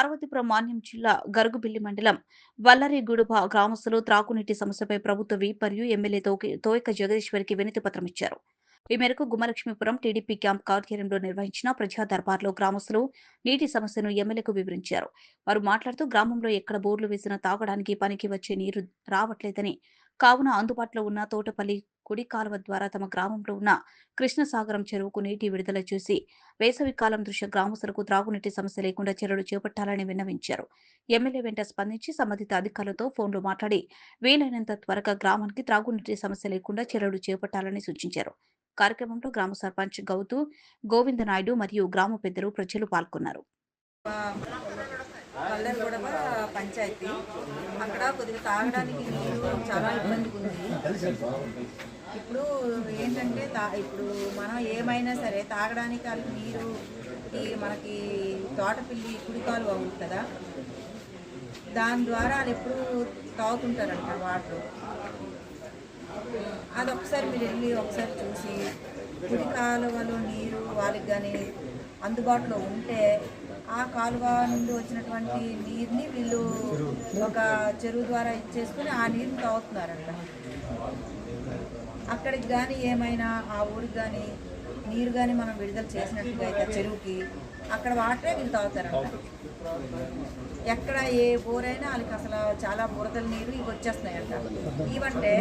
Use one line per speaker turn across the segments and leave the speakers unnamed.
అనంతపురం మాన్యం జిల్లా గరుగుబిల్లి మండలం వల్లరిగూడుబ గ్రామస్తులు త్రాగునీటి సమస్యపై ప్రభుత్వ వీప్ మరియు ఎమ్మెల్యే తోయక జగదీశ్వరికి వినతి పత్రం ఇచ్చారు. ఈ మేరకు గుమ్మలక్ష్మీపురం టీడీపీ క్యాంప్ కార్యాలయంలో నిర్వహించిన ప్రజా దర్బార్లో గ్రామస్తులు నీటి సమస్యను ఎమ్మెల్యేకు వివరించారు. వారు మాట్లాడుతూ గ్రామంలో ఎక్కడ బోర్లు వేసినా తాగడానికి పనికి వచ్చే నీరు రావట్లేదని కావున అందుబాటులో ఉన్న తోటపల్లి కుడి కాలువ ద్వారా తమ గ్రామంలో ఉన్న కృష్ణసాగరం చెరువుకు నీటి విడుదల చేసి వేసవి కాలం దృష్ట్యా గ్రామస్తులకు త్రాగునీటి సమస్య లేకుండా చర్యలు చేపట్టాలని విన్నవించారు. ఎమ్మెల్యే వెంట స్పందించి సంబంధిత అధికారులతో ఫోన్లో మాట్లాడి వీలైనంత త్వరగా గ్రామానికి త్రాగునీటి సమస్య లేకుండా చర్యలు చేపట్టాలని సూచించారు. కార్యక్రమంలో గ్రామ సర్పంచ్ గౌతు గోవింద నాయుడు మరియు గ్రామ పెద్దలు ప్రజలు పాల్గొన్నారు.
పల్లెగూడెం పంచాయతీ. అక్కడ కొద్దిగా తాగడానికి నీరు చాలా ఇబ్బందిగా ఉంది. ఇప్పుడు ఏంటంటే తా ఇప్పుడు మనం ఏమైనా సరే తాగడానికి వాళ్ళకి నీరు ఈ మనకి తోటపిల్లి కుడి కాలువ కదా దాని ద్వారా వాళ్ళు ఎప్పుడు తాగుతుంటారంట వాటర్. అది ఒకసారి మీరు వెళ్ళి ఒకసారి చూసి కుడి కాలువలో నీరు వాళ్ళకి కానీ అందుబాటులో ఉంటే ఆ కాలువ నుండి వచ్చినటువంటి నీరుని వీళ్ళు ఒక చెరువు ద్వారా ఇచ్చేసుకుని ఆ నీరుని తాగుతున్నారంట. అక్కడికి కానీ ఏమైనా ఆ ఊరికి కానీ నీరు కానీ మనం విడుదల చేసినట్టుగా అయితే చెరువుకి అక్కడ వాటరే వీళ్ళు తాగుతారంట. ఎక్కడ ఏ బోరైనా వాళ్ళకి అసలు చాలా బురదల నీరు ఇవి వచ్చేస్తున్నాయంట. ఇవంటే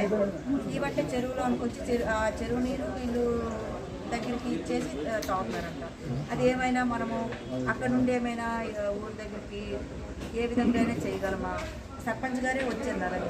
ఇవంటే చెరువులోనికి వచ్చి చెరువు ఆ చెరువు నీరు వీళ్ళు దగ్గరికి ఇచ్చేసి తాగుతారంట అది ఏమైనా మనము అక్కడ నుండి ఏమైనా ఊరి దగ్గరికి ఏ విధంగా అయినా చేయగలమా? సర్పంచ్ గారే వచ్చారు అలాగే